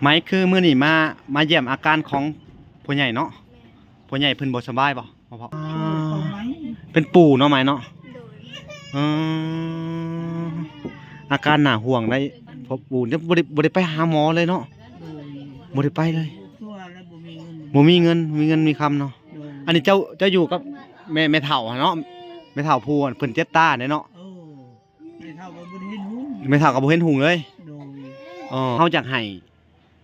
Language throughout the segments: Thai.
ไหมคือมื้อนี้มา มาเยี่ยมอาการของผู้ใหญ่เนาะผู้ใหญ่เพิ่นบ่สบายบ่พ่อพ่อเขาไหมเป็นปู่เนาะไหมเนาะโดยอืมอาการหน้าห่วงได้พอปู่เนี่ยบ่ได้บ่ได้ไปหาหมอเลยเนาะโดยบ่ได้ไปเลยทั่วแล้วบ่มีเงินบ่มีเงินมีเงินมีคำเนาะโดยอันนี้เจ้าเจ้าอยู่กับแม่แม่เฒ่าอะเนาะแม่เฒ่าผู้อะเพิ่นเจ็ดตาเนี่ยเนาะเออไม่เท่ากับบ่ได้เห็นหุ้นแม่เฒ่าก็บ่เห็นหุงเลยโดยอ๋อเฮาอยากให้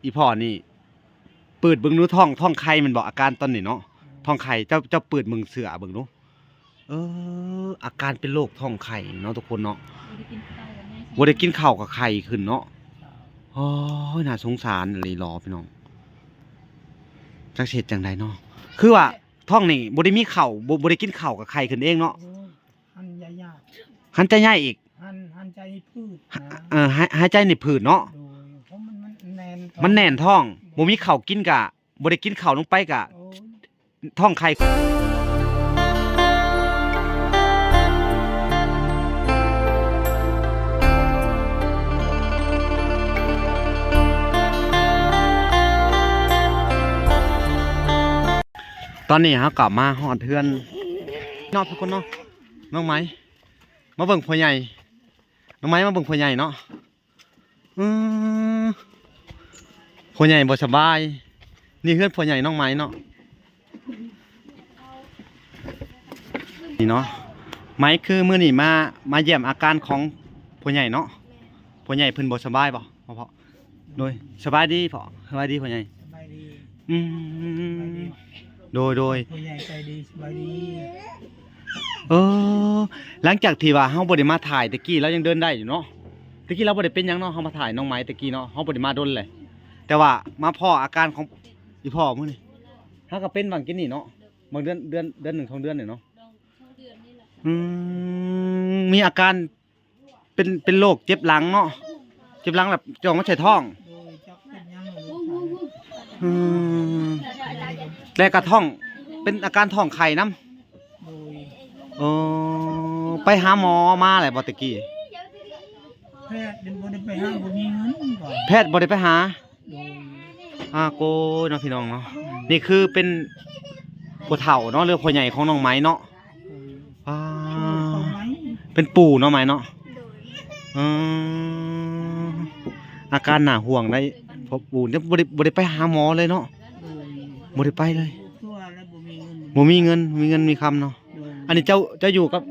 อีพ่อนี่เปิดเบิ่งดูท้องท้องไข่มันบอกอาการตอนนี้เนาะท้องไข่เจ้าเจ้าเปิดมึงเสือเบิ่งดูเออ อาการเป็นโรคท้องไข่เนาะทุกคนเนาะบ่ได้กินข้าวกับไข่ขึ้นเนาะโอ้ยน่าสงสารเลยรอพี่น้องจักเฮ็ดจังไดเนาะคือว่าท้องนี่บ่ได้มีข้าวบ่บ่ได้กินข้าวกับไข่ขึ้นเองเนาะโอ้ยหันยายาหันใจใหญ่อีกหันหันใจพืชนะเออหายหายใจนี่ผืดเนาะโดยเพราะมัน มันแน่นท้องบ่มีข้าวกินกะบ่ได้กินข้าวลงไปกะท้องไข่ตอนนี้ฮะกลับมาหอดเทือนนอกทุกคนเนาะน้องไม้มาเบิ่งพ่อใหญ่น้องไม้มาเบิ่งพ่อใหญ่เนาะอือ พ่อใหญ่บ่สบาย นี่เพื่อนพ่อใหญ่น้องไม้เนาะนี่เนาะไม้คือมื้อนี้มามาเยี่ยมอาการของพ่อใหญ่เนาะพ่อใหญ่เพิ่นบ่สบายบ่พ่อพ่อโดยสบายดีพ่อสบายดีพ่อใหญ่สบายดีอืสบายมดีโดยโดยผู้ใหญ่ใจดีสบายดีเออหลังจากที่ว่าเฮาบ่ได้มาถ่ายตะกี้แล้วยังเดินได้อยู่เนาะตะกี้เราบ่ได้เป็นหยังเนาะเฮามาถ่ายน้องไม้ตะกี้เนาะเฮาบ่ได้มาดนเลย แต่ว่ามาพ่ออาการของอีพ่อมื้อนี้เฮาก็เป็นบางกินนี่เนาะบางเดือนเดือนเดือนหนึ่งสองเดือนนี่เนาะอืมมีอาการเป็นเป็นโรคเจ็บหลังเนาะเจ็บหลังแบบจองมาใส่ท้องโดยจักเป็นยังลูกอืมแล้วก็ท้อง เป็นอาการท้องไข่นํโดยเออไปหาหมอมาแหละบ่ตะกี้แพทย์เดินบ่ได้ไปห้างบ่มีเงินก่อนแพทย์บ่ได้ไปหาโดย อาโกยเนาะพี่น้องเนาะนี่คือเป็นผู้เฒ่าเนาะเรือพ่อใหญ่ของน้องไม้เนาะโดยอ่าเขาไหมเป็นปู่เนาะไม้เนาะโดยอืมอาการหน้าห่วงได้เพราะปู่เนี่ยบ่ได้บ่ได้ไปหาหมอเลยเนาะโดยบ่ได้ไปเลยทั่วแล้วบ่มีเงินบ่มีเงินมีเงินมีคำเนาะโดยอันนี้เจ้าเจ้าอยู่กับ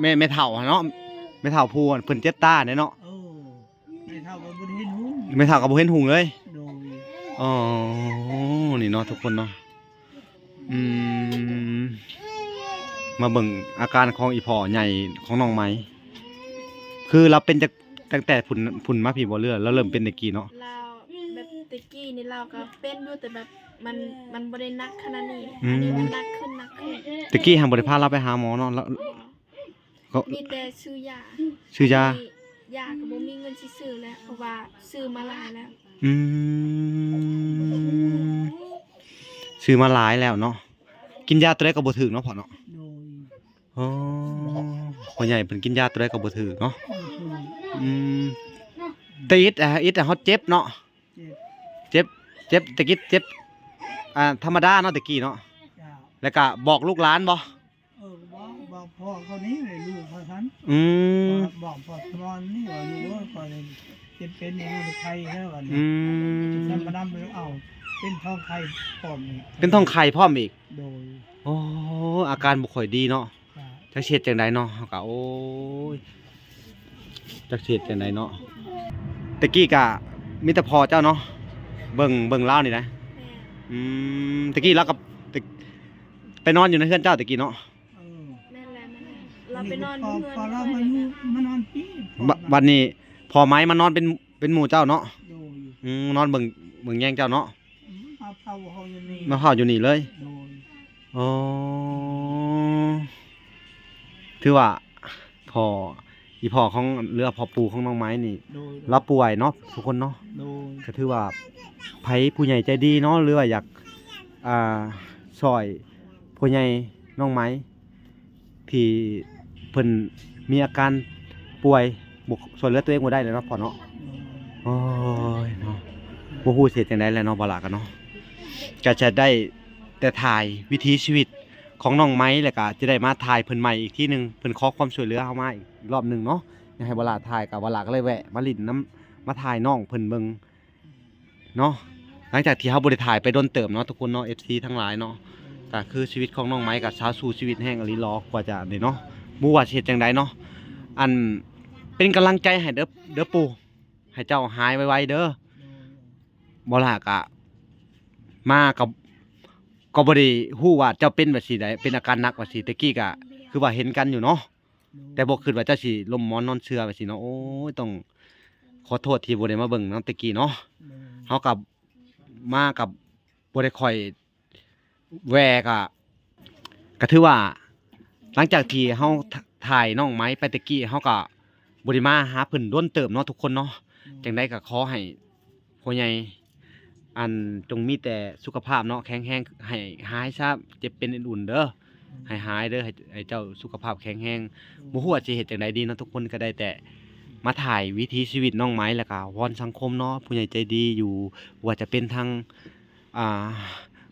แม่แม่เฒ่าเนาะแม่เฒ่าผู้อะเพิ่นเจ็ดตาเนี่ยเนาะเออไม่เท่ากับบ่ได้เห็นหุ้นแม่เฒ่าก็บ่เห็นหุงเลยโดย อ๋อ นี่เนาะทุกคนเนาะ อืม มาเบิ่งอาการของอีพ่อใหญ่ของน้องไหมคือเราเป็นจากตั้งแต่พุ่นพุ่นมาพี่บ่เรือแล้วเริ่มเป็นตะกี้เนาะเราแบบตะกี้นี่เราก็เป็นอยู่แต่แบบมันมันบ่ได้หนักขนาดนี้อืมอันนี้มันหนักขึ้นหนักขึ้นตะกี้หังบ่ได้พาเราไปหาหมอเนาะแล้วก็มีแต่ซื้อยาซื้อยายาก็บ่มีเงินสิซื้อแล้วเพราะว่าซื้อมาหลายแล้ว อืมซื้อมาหลายแล้วเนาะกินยาตัวใดก็บ่ถึกเนาะพ่อเนาะโดยอ๋อพ่อใหญ่เพิ่นกินยาตัวใดก็บ่ถึกเนาะบ่ถูกอืมแต่อิดอะอิดอะเขาเจ็บเนาะเจ็บเจ็บเจ็บตะกี้เจ็บอ่าธรรมดาเนาะตะกี้เนาะจ้าแล้วก็บอกลูกหลานบ่เออบอกบอกพ่อเขานี้เลยลูกเขาทันอืมบอกพ่อสมอนนี่ว่าลูกเอ้ยพ่อเลย เจ็บเป็นอย่างนี้ไทยแล้วว่าอืนี่มจำมานำไปเอา เป็นท้องไข่ปลอมนี่เป็นท้องไข่พร้อมอีก โดยโอ้อาการบ่ค่อยดีเนาะจ้าจักเฮ็ดจังไดเนาะเฮาก็โอ้ยจักเฮ็ดจังไดเนาะตะกี้ก็มีแต่พ่อเจ้าเนาะเบิ่งเบิ่งเล่าวนี่นะแม่อืมตะกี้เราก็ตะไปนอนอยู่ในเฮือนเจ้าตะกี้เนาะเออแม่นแหละแม่นแหละเราไปนอนพอเพื่อนพอเราเพื่มาอนอยู่แล้วมานอนปีบบัดนี้พ อไม้มานอนเป็นเป็นหมู่เจ้าเนาะโดยอืมนอนเบิ่งเบิ่งแย่งเจ้าเนาะมาเผาเขาอยู่นี่มาเข้าอยู่นี่เลยโดยอ๋อถือว่าพ่ออีพ่อของเรือพ่อปูของน้องไม้นี่โดยเราป่วยเนาะทุกคนเนาะโดยก็ถือว่าไผผู้ใหญ่ใจดีเนาะหรือว่าอยากอ่าซอยผู้ใหญ่น้องไม้ที่เพิ่นมีอาการป่วย บุกส่วนเหลือตัวเองบ่ได้เลยเนาะพ่อเนาะโอ้ยเนาะบ่ฮู้สิเฮ็ดจังได๋แหล้วเนาะบ่ล่ะกันเนาะก็จะได้แต่ถ่ายวิถีชีวิตของน้องไม้แล้วก็จะได้มาถ่ายเพิ่นใหม่อีกทีหนึงเพิ่นขอความช่วยเหลือเฮามาอีกรอบหนึงเนาะอยากให้บ่ล่ะถ่ายก็บ่ล่ะก็เลยแวะมาลิ้นน้ำมาถ่ายน้องเพิ่นเบิ่งเนาะหลังจากที่เฮาบ่ได้ถ่ายไปโดนเติมเนาะทุกคนเนาะ FC ทั้งหลายเนาะก็คือชีวิตของน้องไม้กับชาวสู่ชีวิตแห่งอลีรอกว่าจะนี่เนาะบ่ว่าสิเฮ็ดจังไดเนาะอัน เป็นกำลังใจให้เด้อเด้อปู่ให้เจ้าหายไวๆเด้อบ่ล่ะกะ มากับก็บ่ได้ฮู้ว่าเจ้าเป็นว่าสิได้เป็นอาการหนักว่าสิตะกี้กะ คือว่าเห็นกันอยู่เนาะแต่บ่คิดว่าเจ้าสิล้มหมอนนอนเชื่อว่าสิเนาะโอ้ยต้องขอโทษที่บ่ได้มาเบิ่งนำตะกี้เนาะเฮากับมากับบ่ได้ค่อยแวกะก็ถือว่า หลังจากที่เฮาถ่ายน้องไม้ไปตะกี้เฮาก็ บ่ได้มาหาเพิ่นด้วนเติมเนาะทุกคนเนาะจังได้ก็ขอให้พ่อใหญ่อันจงมีแต่สุขภาพเนาะแข็งแรงให้หายซะเจ็บเป็นอุ่นๆเด้อให้หายเด้อให้ให้เจ้าสุขภาพแข็งแรงบ่ฮู้ว่าสิเฮ็ดจังไดดีเนาะทุกคนก็ได้แต่มาถ่ายวิถีชีวิตน้องไม้แล้วก็วอนสังคมเนาะผู้ใหญ่ใจดีอยู่ว่าจะเป็นทางอ่า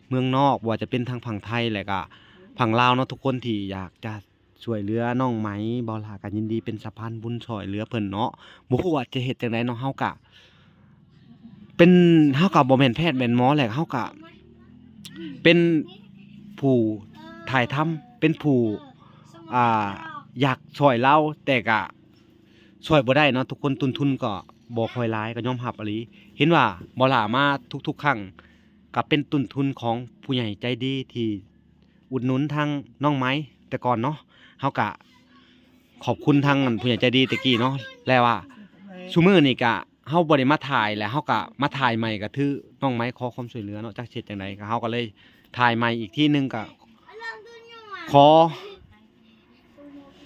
เมืองนอกว่าจะเป็นทางฝั่งไทยแล้วก็ฝั่งลาวเนาะทุกคนที่อยากจะ ช่วยเหลือน้องไหมบ่ล่ะก็ยินดีเป็นสะพานบุญช่วยเหลือเพิ่นเนาะบ่ฮู้ว่าจะเฮ็ดจังไดเนาะเฮากะ เป็นเฮากะบ่แม่นแพทย์แม่นหมอแหละเฮากะ เป็นผู้ถ่ายทำเป็นผู้อ่าอยากช่วยเราแต่กะช่วยบ่ได้เนาะทุกคนทุนทุนก็บ่ค่อยหลายก็ยอมรับอะลีเห็นว่าบ่ล่ามาทุกๆครั้งก็เป็นต้นทุนของผู้ใหญ่ใจดีที่อุดหนุนทางน้องไม้แต่ก่อนเนาะ เฮากะขอบคุณทางผู้ใหญ่ใจดีตะกี้เนาะแล้วว่าซุมื้อนี่ก็เฮาบ่ได้มาถ่ายแล้วเฮาก็มาถ่ายใหม่ก็ถือน้องไม้ขอความช่วยเหลือเนาะจักเฮ็ดจังไดก็เฮาก็เลยถ่ายใหม่อีกที่หนึงก็ขอ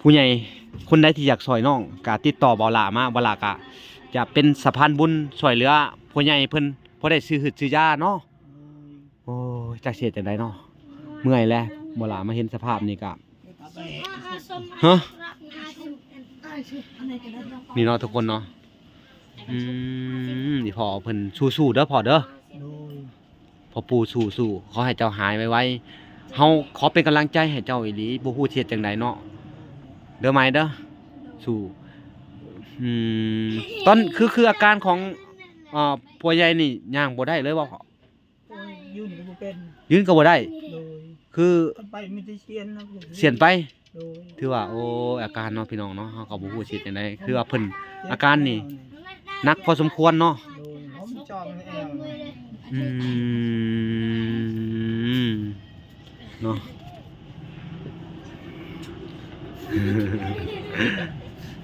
ผู้ใหญ่คนใดที่อยากช่วยน้องก็ติดต่อบ่าวหลามาบ่าวหลาก็จะเป็นสะพานบุญช่วยเหลือผู้ใหญ่เพิ่นพอได้ซื้อหึดซื้อยาเนาะโอ้จักเฮ็ดจังไดเนาะเมื่อยแล้วบ่าวหลามาเห็นสภาพนี่ก็ ฮะนี่เนาะทุกคนเนาะอืมนี่พอเพิ่นสู้ๆเด้อพอเด้อโดยพอปู่สู้ๆขอให้เจ้าหายไวๆเฮาขอเป็นกำลังใจให้เจ้าอีหลีบ่ฮู้สิเฮ็ดจังไดเนาะเด้อไหมเด้อสู้อืมตอนคือคืออาการของอ่าผัวใหญ่นี่ย่างบ่ได้เลยว่าโอ้ยยืนก็บ่เป็นยืนก็บ่ได้โดย คือถ้าไปมีแต่เสียนนะลูกเสียนไป โดยถือว่าโอ้อาการเนาะพี่น้องเนาะเฮาก็บ่ฮู้สิเฮ็ดจังไดคือว่าเพิ่น อาการนี่ หนักพอสมควรเนาะโดยหอมจอมในแอวนี่อืมเนาะ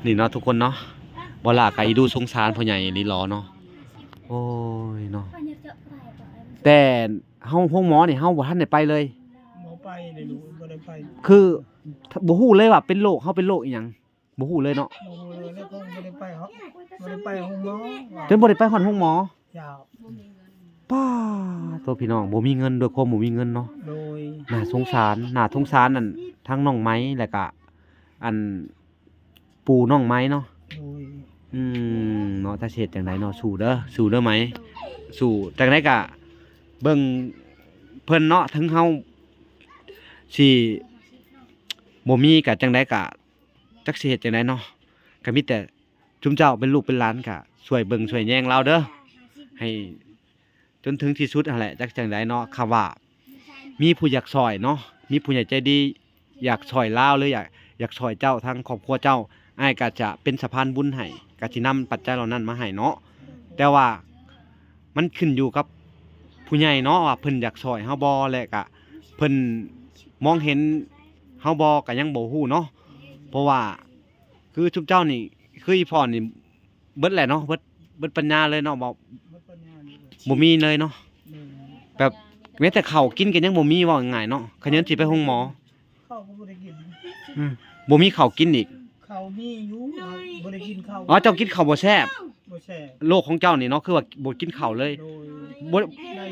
นี่เนาะทุกคนเนาะบ่ล่ะก็อีดูสงสารพ่อใหญ่ลีหลอเนาะโอ้ยเนาะแต่เฮาห้องหมอนี่เฮาบ่ทันได้ไปเลยหมอไป เลยลูกบ่ได้ไปคือบ่ฮู้เลยว่าเป็นโรคเฮาเป็นโรคอีหยังบ่ฮู้เลยเนาะหมอเลยแล้วก็บ่ได้ไปเฮาบ่ได้ไปห้องหมอจนบ่ได้ไปฮอดห้องหมอยาวป้าตัวพี่น้องบ่มีเงินด้วยความบ่มีเงินเนาะโดยน่าสงสารน่าสงสารนั่นทั้งน้องไม้แล้วก็อันปูน้องไม้เนาะโดยอืมเนาะถ้าเฮ็ดจังไดเนาะสู้เด้อสู้เด้อไหมสู้จังไดก็เบิ่งเพิ่นเนาะถึงเฮา สิบ่มีก็จังไดก็จักสิเฮ็ดจังไดเนาะก็มีแต่จุมเจ้าเป็นลูกเป็นหลานก็ช่วยเบิ่งช่วยแยงเราเด้อให้จนถึงที่สุดนั่นแหละจักจังไดเนาะคำว่า มีผู้อยากช่วยเนาะมีผู้ใหญ่ใจดี อยากช่วยลาวหรืออยากอยากช่วยเจ้าทั้งครอบครัวเจ้าอ้ายก็จะเป็นสะพานบุญให้ก็สินำปัจจัยเหล่านั้นมาให้เนาะแต่ว่ามันขึ้นอยู่กับผู้ใหญ่เนาะว่าเพิ่นอยากช่วยเฮาบ่และก็เพิ่น มองเห็นเฮาบ่ก็ยังบ่ฮู้เนาะเพราะว่าคือทุกเจ้านี่คืออีพ่อนี่เบิดแหละเนาะเบิดเบิดปัญญาเลยเนาะบ่บ่ปัญญานี่บ่มีเลยเนาะโดยแบบแม้แต่ข้าวกินก็ยังบ่มีว่าง่ายๆเนาะคันยังสิไปห้องหมอข้าวก็บ่ได้กินอืมบ่มีข้าวกินอีกข้าวมีอยู่บ่ได้กินข้าวอ๋อเจ้ากินข้าวบ่แซ่บบ่แซ่บโรคของเจ้านี่เนาะคือว่าบ่กินข้าวเลยโดยบ่ได้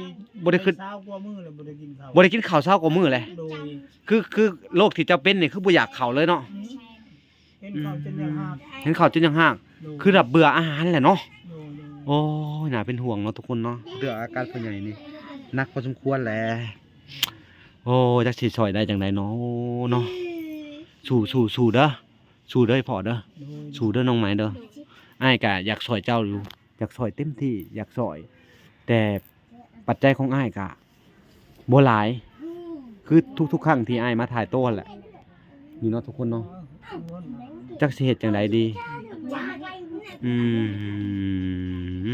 บ่ได้ขึ้นเช้ากว่ามื้อแล้วบ่ได้กินข้าวบ่ได้กินข้าวเช้ากว่ามื้อเลยโดยคือคือโรคที่เจ้าเป็นนี่คือบ่อยากข้าวเลยเนาะอืมเห็นข้าวจนอยากหากเห็นข้าวจนยังห้างโดยคือแบบเบื่ออาหารแหละเนาะโดยโดยโอ้ยน่าเป็นห่วงเนาะทุกคนเนาะเรื่องอาการพ่อใหญ่นี่หนักพอสมควรแหละโอ้จักสิช่วยได้จังไดเนาะเนาะสู้สู้สู้เด้อสู้เด้อพ่อเด้อโดยสู้เด้อน้องไม้เด้ออ้ายก็อยากช่วยเจ้าอยู่อยากช่วยเต็มที่อยากช่วยแต่ ปัจจัยของอ้ายก็บ่หลาย คือทุกๆครั้งที่อ้ายมาถ่ายโต้นแหละนี่เนาะทุกคนเนาะจักสิเฮ็ดจังไดดี อื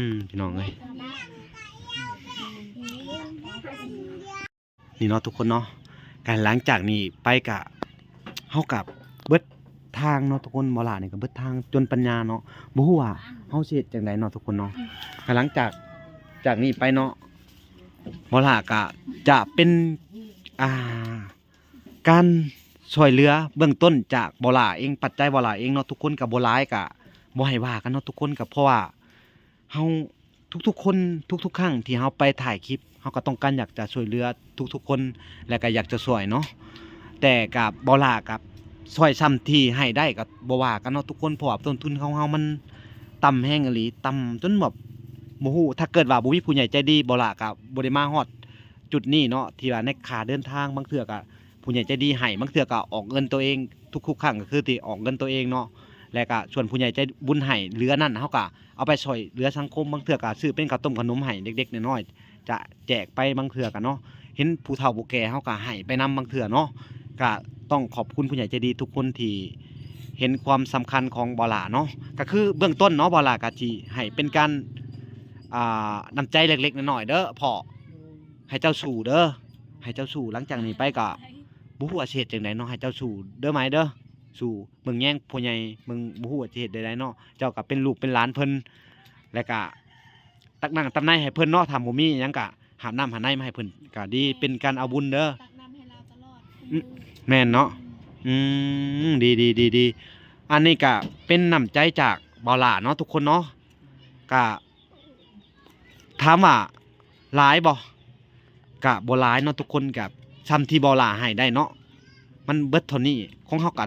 มพี่น้องเอ้ยนี่เนาะทุกคนเนาะการหลังจากนี้ไปกะเฮากับเบิดทางเนาะทุกคนบ่ล่ะนี่ก็เบิดทางจนปัญญาเนาะบ่ฮู้ว่าเฮาสิเฮ็ดจังไดเนาะทุกคนเนาะการหลังจากจากนี้ไปเนาะ บล่ะก็จะเป็นอ่าการช่วยเหลือเบื้องต้นจากบล่ะเองปัจจัยบล่ะเองเนาะทุกคนก็บ่หลายก็บ่ให้ว่ากันเนาะทุกคนกับเพราะว่าเฮาทุกๆคนทุกๆครั้งที่เฮาไปถ่ายคลิปเฮาก็ต้องการอยากจะช่วยเหลือทุกๆ คนและก็อยากจะช่วยเนาะแต่กับบลากับช่วยซ้ำที่ให้ได้ก็บ่ว่ากันเนาะทุกคนเพราะว่าต้นทุนของเฮามันต่ำแฮงอหลีต่ำจนแบบ บ่ฮู้ถ้าเกิดว่าบ่มีผู้ใหญ่ใจดีบ่ล่าก็บ่ได้มาฮอดจุดนี้เนาะที่ว่าในค่าเดินทางบางเทื่อก็ผู้ใหญ่ใจดีให้บางเทื่อก็ออกเงินตัวเอง ทุกๆครั้งก็คือที่ออกเงินตัวเองเนาะและก็ส่วนผู้ใหญ่ใจบุญให้เหลือนั่นเฮาก็เอาไปช่วยเหลือสังคมบางเทื่อก็ซื้อเป็นข้าวต้มขนมให้เด็กๆน้อยๆจะแจกไปบางเทื่อก็เนาะเห็นผู้เฒ่าผู้แก่เฮาก็ให้ไปนำบางเทื่อเนาะก็ต้องขอบคุณผู้ใหญ่ใจดีทุกคนที่เห็นความสำคัญของบอลาเนาะก็คือเบื้องต้นเนาะบอลากะจีให้เป็นการ อ่าน้ำใจเล็กๆน้อยๆเด้อพ่อให้เจ้าสู่เด้อให้เจ้าสู่หลังจากนี้ไปก็บ่ฮู้ว่าสิเฮ็ดจังไดเนาะให้เจ้าสู่เด้อไหมเด้อสู่เมืองแย่งพ่อใหญ่เมืองบ่ฮู้ว่าสิเฮ็ดได้ๆเนาะเจ้าก็เป็นลูกเป็นหลานเพิ่นแล้วก็ตักนั่งตำนายให้เพิ่นเนาะถ้าบ่มีหยังก็หาบน้ำหาในมาให้เพิ่นก็ดีเป็นการเอาบุญเด้อตักน้ำให้เราตลอดแม่นเนาะอืมดีดีดีดีอันนี้ก็เป็นน้ำใจจากเบาหลาเนาะทุกคนเนาะก็ ถามว่าหลายบ่ก็บ่หลายเนาะทุกคนก็ซ้ำที่เบาหลาให้ได้เนาะมันเบิดเท่านี้ของเฮาก็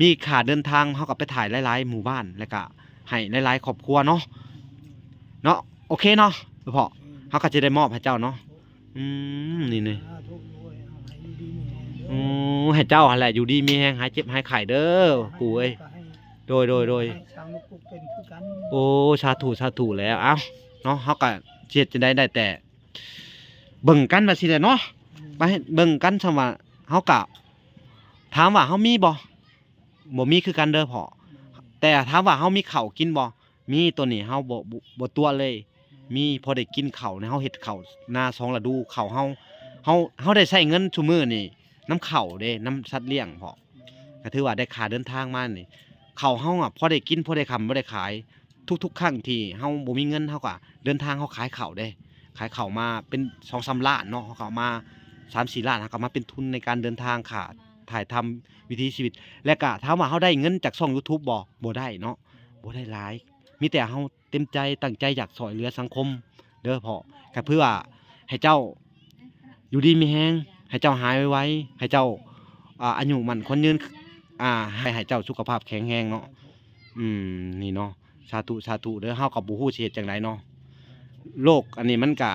มีค่าเดินทางเฮาก็ไปถ่ายหลายๆหมู่บ้านแล้วก็ให้หลายๆครอบครัวเนาะเนาะโอเคเนาะพ่อเฮาก็จะได้มอบให้เจ้าเนาะอืมนี่นี่สาธุด้วยเอาให้ดีๆมีแรงเด้โอ้ให้เจ้าหั่นแหละอยู่ดีมีแฮงหายเจ็บหายไข้เด้อปู่เอ้ยก็ให้โดยโดยโดยให้ชาวลูกปุกเป็นคือกันโอ้สาธุสาธุแล้วเอ้า เนาะเฮาก็เจ็ดจะได้ได้แต่ เบิ่งกันว่าสิได้เนาะไปเบิ่งกันซะว่าเฮาก็ถามว่าเฮามีบ่บ่มีคือกันเด้อพ่อแต่ถามว่าเฮามีเข้ากินบ่มีตัวนี้เฮาบ่บ่ตัวเลย มีพอได้กินเข้าในเฮาเฮ็ดข้าหน้าสองฤดูเข้าเฮาเฮาเฮาได้ใช้เงินซุมือนี่น้ำเข้าเด้น้ำสัตว์เลี้ยงพ่อก็ถือว่าได้ค่าเดินทางมานี่เข่าเฮาอะพอได้กินพอได้คำบ่ได้ขาย ทุกๆครั้งที่เฮาบ่มีเงินเฮาก็ เดินทางเฮาขายเข้าวเด้ ขายเข้ามาเป็น2-3ล้านเนาะเฮาก็เอามา3-4ล้านเฮามาเป็นทุนในการเดินทางค่ะถ่ายทำวิถีชีวิต และก็ถามว่าเฮาได้เงินจากช่อง YouTube บ่บ่ได้เนาะบ่ได้หลาย มีแต่เฮาเต็มใจตั้งใจอยากช่วยเหลือสังคม เด้อพ่อก็เพื่อให้เจ้าอยู่ดีมีแฮงให้เจ้าหายไวๆให้เจ้าอ่าอายุมันคนยืนอ่าให้ให้เจ้าสุขภาพแข็งแรงเนาะอืมนี่เนาะสาธุสาธุเด้อเฮากับบ่ฮู้สิเฮ็ดจังไดเนาะ โรคอันนี้มันก็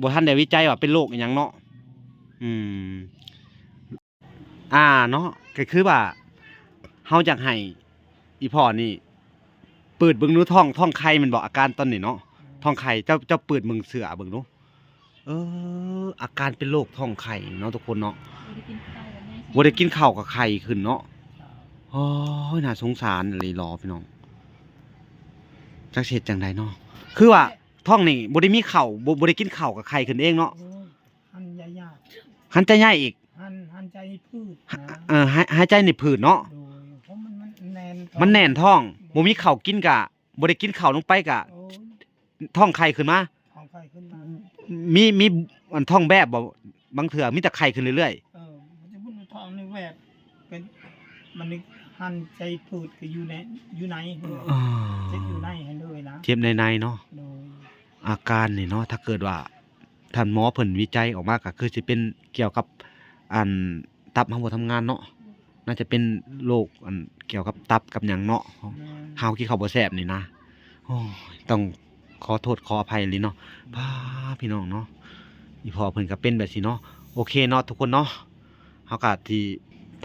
บ่ทันได้วิจัยว่าเป็นโรคอีหยังเนาะอืม อ่าเนาะก็คือว่าเฮาอยากให้อีพ่อนี่เปิดเบิ่งดูท้องท้องไข่มันบอกอาการตอนนี้เนาะท้องไข่เจ้าเจ้าเปิดเบิ่งเสือเบิ่งดูเออ อาการเป็นโรคท้องไข่เนาะทุกคนเนาะบ่ได้กินข้าวกับไข่ขึ้นเนาะโอ้ยน่าสงสารเลยรอพี่น้องจักสิเฮ็ดจังไดเนาะคือว่า ท้องนี่บ่ได้มีข้าวบ่บ่ได้กินข้าวกับไข่ขึ้นเองเนาะโอ้ยหันยายากหันใจใหญ่อีกหันหันใจพืชหะนะเออหายหายใจนี่ผืดเนาะโดยเพราะมันมันแน่นมันแน่นท้องบ่มีข้าวกินกะบ่ได้กินข้าวลงไปกะโอ้ยท้องไข่ขึ้นมา ของไฟขึ้นมามีมีอันท้องแบบบ่บางเทื่อมีแต่ไข่ขึ้นเรื่อยเออมันจะพูดว่าทองในแวบเป็นมันนึกหันใจพืชก็อยู่ในอยู่ในเพิ่นๆอ้าเจ็บอยู่ในให้เลยนะเจ็บในๆเนาะโดย อาการนี่เนาะถ้าเกิดว่าท่านหมอเพิ่นวิจัยออกมาก็คือสิเป็นเกี่ยวกับอันตับเฮาบ่ทำงานเนาะน่าจะเป็นโรคอันเกี่ยวกับตับกับหยังเนาะเฮากินข้าวบ่แซ่บนี่นะโอ้ยต้องขอโทษขออภัยเลยเนาะพาพี่น้องเนาะอีพอเพิ่นก็เป็นแบบนี้เนาะโอเคเนาะทุกคนเนาะเฮาก็ที่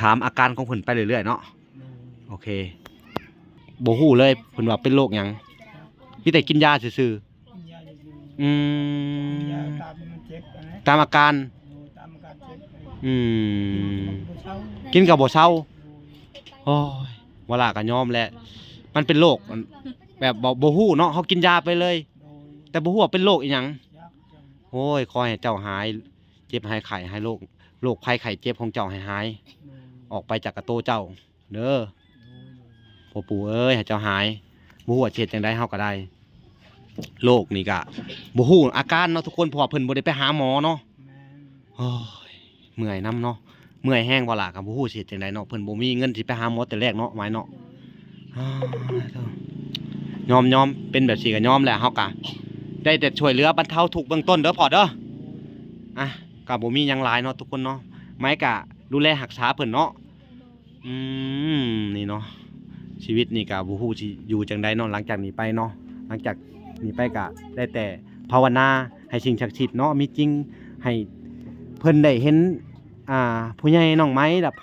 ถามอาการของเพิ่นไปเรื่อยๆเนาะโอเคบ่ฮู้เลยเพิ่นว่าเป็นโรคหยังมีแต่กินยาซื่อๆ อืกินยามตามมันเจ็บอะนะตามอาการโดยตามอาการเจ็บเลยอืมกินกับบ่เช้ากินก็บ่เซาโดยโอ้ยเวลาก็ยอมแหละ มันเป็นโรคมันแบบบ่บ่ฮู้เนาะเฮากินยาไปเลย โดยแต่บ่ฮู้ว่าเป็นโรคอีหยัง ยักจังโอ้ยขอให้เจ้าหาย เจ็บหายไข้หายโรค โรคภัยไข้เจ็บของเจ้าให้หาย โดยออกไปจากกระโตเจ้า เด้อ โดยพ่อปู่เอ้ยให้เจ้าหายบ่ฮู้ว่าสิเฮ็ดจังได๋เฮาก็ได้ โรคนี่ก็บ่ฮู้อาการเนาะทุกคนเพราะว่าเพิ่นบ่ได้ไปหาหมอเนาะแม่นโอ้ยเมื่อยนํเนาะเมื่อยแห้งบ่ล่ะก็บ่ฮู้สิเฮ็ดจังไดเนาะเพิ่นบ่มีเงินสิไปหาหมอแต่แรกเนาะหมายเนาะอ้าวเด้อยอมยอมเป็นแบบนี้ก็ยอมแหละเฮาก็ได้แต่ช่วยเหลือบรรเทาทุกข์เบื้องต้นเด้อพ่อเด้ออะกับบ่มีหยังหลายเนาะทุกคนเนาะไม้กะดูแลรักษาเพิ่นเนาะอืมนี่เนาะชีวิตนี่กะบ่ฮู้สิอยู่จังใดเนาะหลังจากนี้ไปเนาะหลังจาก นี้ไปกะได้แต่ภาวนาให้สิ่งศักดิ์สิทธิ์เนาะมีจริงให้เพิ่นได้เห็นอ่าผู้ใหญ่น้องไม้แบบ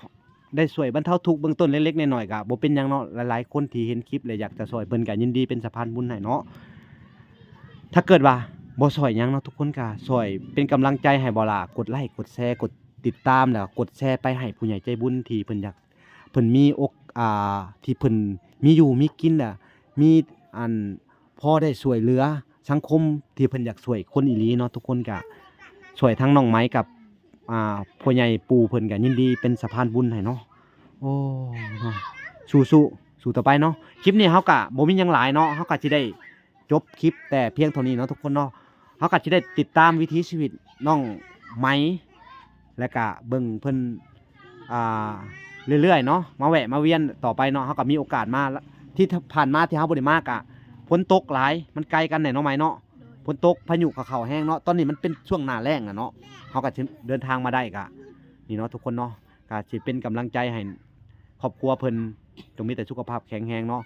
ได้ช่วยบรรเทาทุกข์เบื้องต้นเล็กๆน้อยๆกะบ่เป็นหยังเนาะหลายๆคนที่เห็นคลิปเลยอยากจะช่วยเพิ่นก็ยินดีเป็นสะพานบุญให้เนาะถ้าเกิดว่าบ่ซอยหยังเนาะทุกคนก็ซอยเป็นกำลังใจให้บ่ล่ะกดไลค์กดแชร์กดติดตามแล้วกดแชร์ไปให้ผู้ใหญ่ใจบุญที่เพิ่นอยากเพิ่นมีอกอ่าที่เพิ่นมีอยู่มีกินแหละมีอัน พ่อได้ช่วยเหลือสังคมที่เพิ่นอยากช่วยคนอีหลีเนาะทุกคนก็ช่วยทั้งน้องไม้กับอ่าผู้ใหญ่ปู่เพิ่นก็ยินดีเป็นสะพานบุญให้เนาะโอ้เนาะสู้ๆสู้ต่อไปเนาะคลิปนี้เฮาก็บ่มีหยังหลายเนาะเฮาก็สิได้จบคลิปแต่เพียงเท่านี้เนาะทุกคนเนาะเขาก็จะได้ติดตามวิถีชีวิตน้องไม้และก็เบิ่งเพิ่นอ่าเรื่อยๆเนาะมาแวะมาเวียนต่อไปเนาะเขาก็มีโอกาสมาที่ผ่านมาที่เฮาบ่ได้มากอะ ฝนตกหลายมันไกลกันแหน่เนาะไม้เนาะโดยฝนตกพายุกับเขาวแห้งเนาะตอนนี้มันเป็นช่วงหน้าแล้งอะเนาะเขาก็สิเดินทางมาได้กะนี่เนาะทุกคนเนาะก็สิเป็นกำลังใจให้ครอบครัวเพิ่นจงมีแต่สุขภาพแข็งแรงเนาะ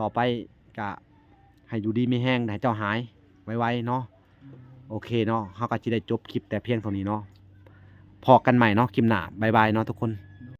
ต่อไปก็ให้อยู่ดีมีแห้งให้เจ้าหายไวๆเนาะโอเคเนาะเขาก็จะได้จบคลิปแต่เพียงเท่านี้เนาะพอกันใหม่เนาะคลิปหน้าบายบายเนาะทุกคน